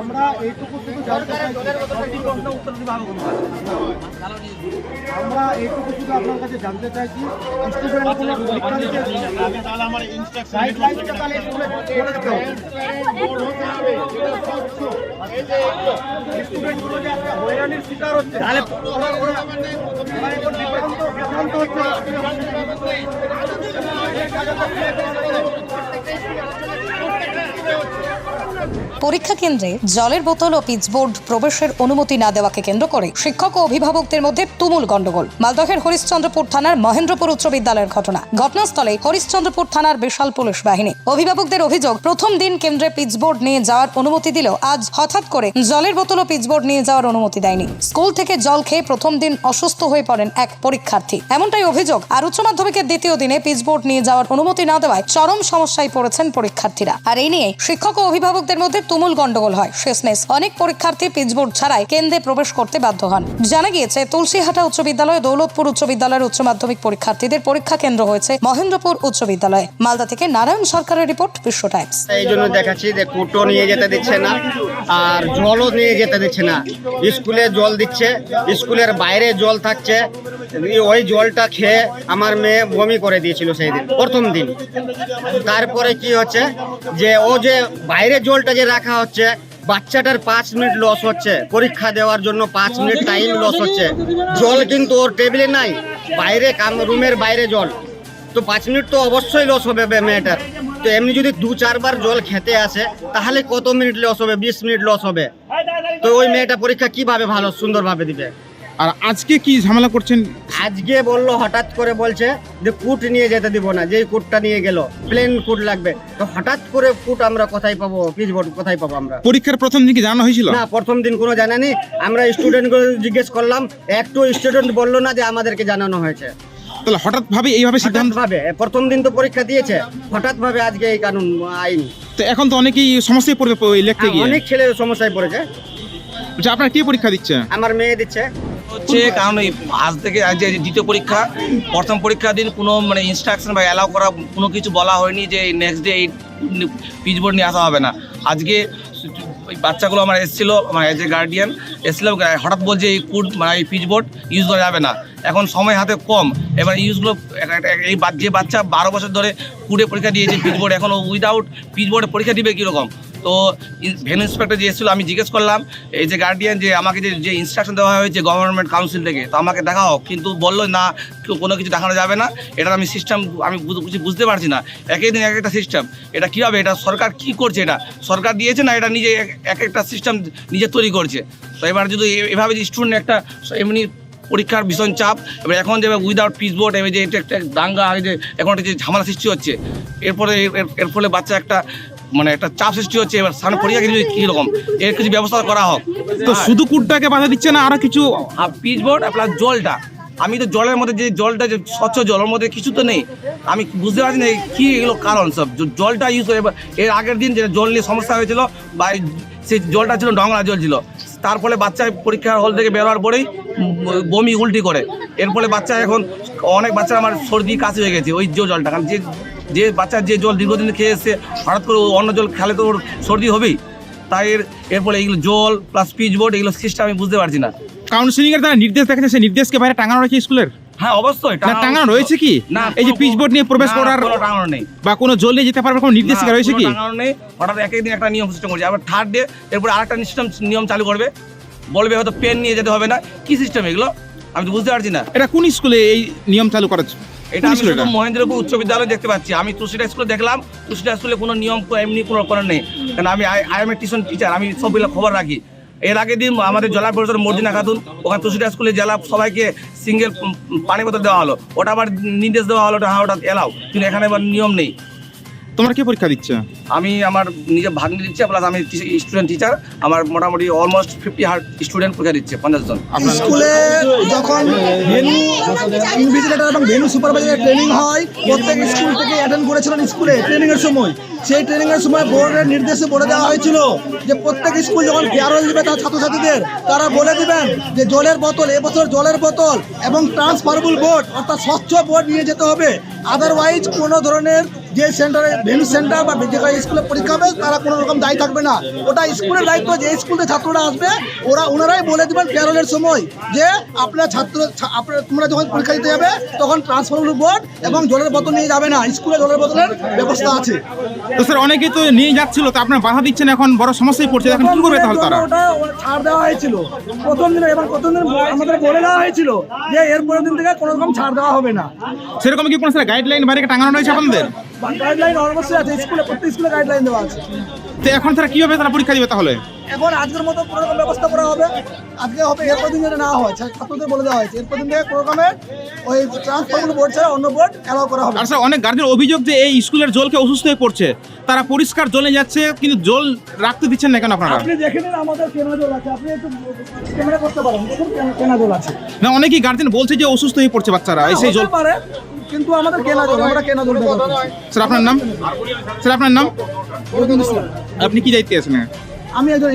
আমরা এইটুকু শুধু জানতে চাইছি। আমরা এইটুকু শুধু আপনার কাছে জানতে চাইছি। স্টুডেন্টগুলো পরীক্ষা দিতে হয়রানির শিকার তাহলে বিভ্রান্ত হচ্ছে। পরীক্ষা কেন্দ্রে জলের বোতল ও পিচবোর্ড প্রবেশের অনুমতি না দেওয়াকে কেন্দ্র করে শিক্ষক ও অভিভাবকদের মধ্যে তুমুল গন্ডগোল মালদহের হরিশ্চন্দ্রপুর থানার মহেন্দ্রপুর উচ্চ বিদ্যালয়ের ঘটনা। ঘটনাস্থলে হরিশ্চন্দ্রপুর থানার বিশাল পুলিশ বাহিনী। অভিভাবকদের অভিযোগ, প্রথম দিন কেন্দ্রে পিচবোর্ড নিয়ে যাওয়ার অনুমতি দিলেও আজ হঠাৎ করে জলের বোতল ও পিচবোর্ড নিয়ে যাওয়ার অনুমতি দেয়নি। স্কুল থেকে জল খেয়ে প্রথম দিন অসুস্থ হয়ে পড়েন এক পরীক্ষার্থী। এমনটাই অভিযোগ, আর উচ্চ মাধ্যমিকের দ্বিতীয় দিনে পিচবোর্ড নিয়ে যাওয়ার অনুমতি না দেওয়ায় চরম সমস্যায় পড়েছেন পরীক্ষার্থীরা। আর এই নিয়ে শিক্ষক ও অভিভাবকদের মধ্যে তুমুল গন্ডগোল হয়। শেষমেশ অনেক পরীক্ষার্থী পিচবোর্ড ছাড়াই কেন্দ্রে প্রবেশ করতে বাধ্য হন। জানা গিয়েছে, তুলসীহাটা উচ্চ বিদ্যালয় দৌলতপুর উচ্চ বিদ্যালয়ের উচ্চ মাধ্যমিক পরীক্ষার্থীদের পরীক্ষা কেন্দ্র হয়েছে মহেন্দ্রপুর উচ্চ বিদ্যালয়ে। মালদা থেকে নারায়ণ সরকারের রিপোর্ট, বিশ্ব টাইমস। এই জন্য দেখাচ্ছি যে কুটো নিয়ে যেতে দিচ্ছে না, আর জলও নিয়ে যেতে দিচ্ছে না। স্কুলে জল দিচ্ছে, স্কুলের বাইরে জল থাকছে ওই জলটা খেয়ে আমার মেয়ে বমি করে দিয়েছিল সেই দিন প্রথম দিন। তারপরে কি হচ্ছে যে ও যে বাইরে জলটা যে রাখা হচ্ছে, বাচ্চাটার পাঁচ মিনিট লস হচ্ছে, পরীক্ষা দেওয়ার জন্য পাঁচ মিনিট টাইম লস হচ্ছে। জল কিন্তু ওর টেবিলে নাই, বাইরে কাম রুমের বাইরে জল। তো পাঁচ মিনিট তো অবশ্যই লস হবে মেয়েটার। তো এমনি যদি দু চারবার জল খেতে আসে, তাহলে কত মিনিট লস হবে? বিশ মিনিট লস হবে। তো ওই মেয়েটা পরীক্ষা কীভাবে ভালো, সুন্দরভাবে দিবে? আর আজকে কি ঝামেলা করছেন? আজকে বলল হঠাৎ করে বলছে যে কুট নিয়ে যেতে দিব না যেই কুটটা নিয়ে গেল প্লেন কুট লাগবে। তো হঠাৎ করে কুট আমরা কোথায় পাবো পিচবোর্ড কোথায় পাবো আমরা? পরীক্ষার প্রথম দিন কি জানানো হয়েছিল? না প্রথম দিন কোনো জানানি। আমরা স্টুডেন্টগুলো জিজ্ঞেস করলাম একটু স্টুডেন্ট বলল না যে আমাদেরকে জানানো হয়েছে। তাহলে হঠাৎ ভাবে এইভাবে সিদ্ধান্ত ভাবে প্রথম দিন তো পরীক্ষা দিয়েছে হঠাৎ ভাবে আজকে এই কানুন আইন। তো এখন তো অনেকেই সমস্যায় পড়বে লিখতে হ্যাঁ, গিয়ে। অনেক ছেলে সমস্যায় পড়েছে। বলছে আপনারা কি পরীক্ষা দিচ্ছে? আমার মেয়ে দিচ্ছে। হচ্ছে, কারণ এই আজ থেকে আজ যে দ্বিতীয় পরীক্ষা, প্রথম পরীক্ষার দিন কোনো মানে ইনস্ট্রাকশন বা অ্যালাউ করা কোনো কিছু বলা হয়নি যে নেক্সট ডে এই পিচবোর্ড নিয়ে আসা হবে না। আজকে ওই বাচ্চাগুলো আমার এসেছিল আমার এজ এ গার্ডিয়ান এসেছিল, হঠাৎ বলছে এই কুড মানে এই পিচবোর্ড ইউজ করা যাবে না। এখন সময় হাতে কম। এবার ইউজগুলো এই যে বাচ্চা বারো বছর ধরে কুড়ে পরীক্ষা দিয়েছে পিচবোর্ড এখন উইদাউট পিচবোর্ডে পরীক্ষা দিবে কীরকম? তো ভেন ইন্সপেক্টর যে এসেছিল, আমি জিজ্ঞেস করলাম, এই যে গার্ডিয়ান যে আমাকে যে যে ইনস্ট্রাকশন দেওয়া হয়েছে গভর্নমেন্ট কাউন্সিল থেকে, তো আমাকে দেখা হোক কিন্তু বলল না কোনো কিছু দেখানো যাবে না এটার আমি সিস্টেম আমি কিছু বুঝতে পারছি না। একই দিন এক একটা সিস্টেম এটা কীভাবে, এটা সরকার কি করছে এটা? সরকার দিয়েছে না এটা নিজে এক- এক একটা সিস্টেম নিজে তৈরি করছে? তো এবার যদি এভাবে যে স্টুডেন্ট একটা এমনি পরীক্ষার ভীষণ চাপ, এবার এখন যে উইদাউট পিস বোর্ড এবার যে, এটা একটা দাঙ্গা যে, এখন একটা যে ঝামেলা সৃষ্টি হচ্ছে, এরপরে এর- এর- এর ফলে বাচ্চা একটা মানে একটা চাপ সৃষ্টি হচ্ছে এবার সামনে পরীক্ষা কিছু কীরকম? এর কিছু ব্যবস্থা করা হোক। তো শুধু কুটটাকে বাধা দিচ্ছে না আরও কিছু আর পিচবোর্ড প্লাস জলটা। আমি তো জলের মধ্যে যে জলটা যে স্বচ্ছ জলের মধ্যে কিছু তো নেই। আমি বুঝতে পারছি না কি এগুলো কারণ সব। জলটা ইউজ করে এবার এর আগের দিন যে জল নিয়ে সমস্যা হয়েছিল বা সেই জলটা ছিল ডংলা জল ছিল। তার ফলে বাচ্চা পরীক্ষার হল থেকে বেরোয়ার পরেই বমি উল্টি করে। এর ফলে বাচ্চা এখন অনেক বাচ্চা আমার সর্দি কাশি হয়ে গেছে ওই যে জলটা। কারণ যে যে বাচ্চা যে জল দীর্ঘদিন খেয়ে এসছে হঠাৎ করে ও অন্য জল খেলে তো ওর সর্দি হবেই। তাই এর এর ফলে এইগুলো জল প্লাস পিচ বোর্ড এগুলো সিস্টেম আমি বুঝতে পারছি না। কাউন্সিলিং এর দ্বারা নির্দেশ দেখাচ্ছে সেই নির্দেশকে বাইরে টাঙানো রয়েছে স্কুলের? হ্যাঁ অবশ্যই টাঙানো রয়েছে কি? না এই যে পিচবোর্ড নিয়ে প্রবেশ করার টাঙানো নেই। বা কোনো জল নিয়ে যেতে পারবে কোনো নির্দেশিকা রয়েছে কি? টাঙানো নেই। হঠাৎ এক একদিন একটা নিয়ম সিস্টেম করছে। আবার থার্ড ডে এরপরে আরেকটা সিস্টেম নিয়ম চালু করবে। বলবে হয়তো পেন নিয়ে যেতে হবে না। কি সিস্টেম এগুলো? আমি তো বুঝতে পারছি না। এটা কোন স্কুলে এই নিয়ম চালু করা এটা আমি শুধু মহেন্দ্রপুর উচ্চ বিদ্যালয় দেখতে পাচ্ছি। আমি তুষিটা স্কুলে দেখলাম তুষিটা স্কুলে কোনো নিয়ম এমনি কোনো করার নেই। কারণ আমি I am a tuition teacher আমি সবগুলো খবর রাখি। এর আগে দিন আমাদের জেলা পরিষদ মর্জিনা খাতুন ওখানে তুলসিটা স্কুলে জেলা সবাইকে সিঙ্গেল পানি বোতল দেওয়া হলো। ওটা আবার নির্দেশ দেওয়া হলো ওটা হ্যাঁ ওটা এলাও। কিন্তু এখানে আবার নিয়ম নেই। তোমরা কি পরীক্ষা দিচ্ছে? আমি আমার নিজে ভাগ্নি দিচ্ছি প্লাস আমি স্টুডেন্ট টিচার আমার মোটামুটি অলমোস্ট ফিফটি হার স্টুডেন্ট পরীক্ষা দিচ্ছে পঞ্চাশ জন। স্কুলে যখন ভেনু ইনভিজিলেটর এবং ভেনু সুপারভাইজার ট্রেনিং হয় প্রত্যেক স্কুল থেকে অ্যাটেন্ড করেছিলেন স্কুলে ট্রেনিং এর সময়। সেই ট্রেনিং এর সময় বোর্ডের নির্দেশে বলে দেওয়া হয়েছিল যে প্রত্যেক স্কুল যখন ফেয়ারওয়েল দিবে তার ছাত্রছাত্রীদের তারা বলে দিবেন যে জলের বোতল এবছর জলের বোতল এবং ট্রান্সফারেবল বোর্ড অর্থাৎ স্বচ্ছ বোর্ড নিয়ে যেতে হবে। আদারওয়াইজ কোনো ধরনের যে সেন্টারে ভেনু সেন্টার বা যেখানে স্কুলে পরীক্ষা হবে তারা কোনো রকম দায়ী থাকবে না। ওটা স্কুলের দায়িত্ব যে স্কুলে ছাত্ররা আসবে ওরা ওনারাই বলে দেবেন প্যারোলের সময় যে আপনার ছাত্র আপনার তোমরা যখন পরীক্ষা দিতে যাবে তখন ট্রান্সফার বোর্ড এবং জলের বোতল নিয়ে যাবে না স্কুলে জলের বোতলের ব্যবস্থা আছে। তো স্যার অনেকেই তো নিয়ে যাচ্ছিল তো আপনার বাধা দিচ্ছেন এখন বড় সমস্যায় পড়ছে এখন কি করবে তাহলে তারা? ওটা ছাড় দেওয়া হয়েছিল। প্রথম দিনে এবং প্রথম দিন আমাদের বলে দেওয়া হয়েছিল যে এর পরের দিন থেকে কোনো রকম ছাড় দেওয়া হবে না। সেরকম কি কোনো স্যার গাইডলাইন বাইরে টাঙানো রয়েছে আপনাদের? গাইডলাইন অবশ্যই আছে স্কুলে প্রত্যেক স্কুলে গাইডলাইন দেওয়া আছে। তো এখন তারা কীভাবে তারা পরীক্ষা দিবে তাহলে? এখন আজকের মতো কোনো রকম ব্যবস্থা করা হবে। আজকে হবে এরপর দিন যেটা না হয় ছাত্রদের বলে দেওয়া হয়েছে। এরপর দিন থেকে কোনো রকমের ওই বোর্ড ছাড়া অন্য বোর্ড অ্যালাউ করা হবে। স্যার অনেক গার্জেন অভিযোগ যে এই স্কুলের জলকে অসুস্থ হয়ে পড়ছে তারা পরিষ্কার জলে যাচ্ছে কিন্তু জল রাখতে দিচ্ছেন না কেন আপনারা? আপনি দেখে নিন আমাদের কেনা জল আছে। আপনি একটু ক্যামেরা করতে পারেন। দেখুন কেনা জল আছে। না অনেকেই গার্জেন বলছে যে অসুস্থ হয়ে পড়ছে বাচ্চারা এই সেই জল পারে। কিন্তু আমাদের কেনা জল আমরা কেনা জল ব্যবহার স্যার আপনার নাম? স্যার আপনার নাম? আপনি কি দায়িত্বে আছেন? আমি একজন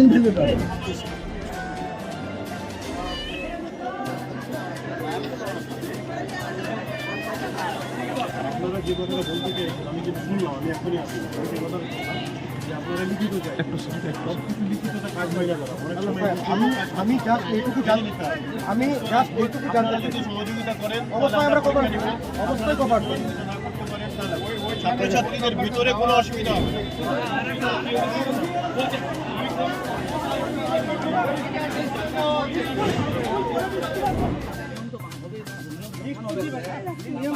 আপনারা যে কথাটা বলতে চেয়েছেন আমি যে শুনলাম আমি এখনই আসি আমি আমি আমি জাস্ট এইটুকু জানি আমি জাস্ট এইটুকু জানতে সহযোগিতা করেন অবশ্যই আমরা কভার অবশ্যই কভার করব। ছাত্রছাত্রীদের ভিতরে কোনো অসুবিধা হবে না। নিয়ম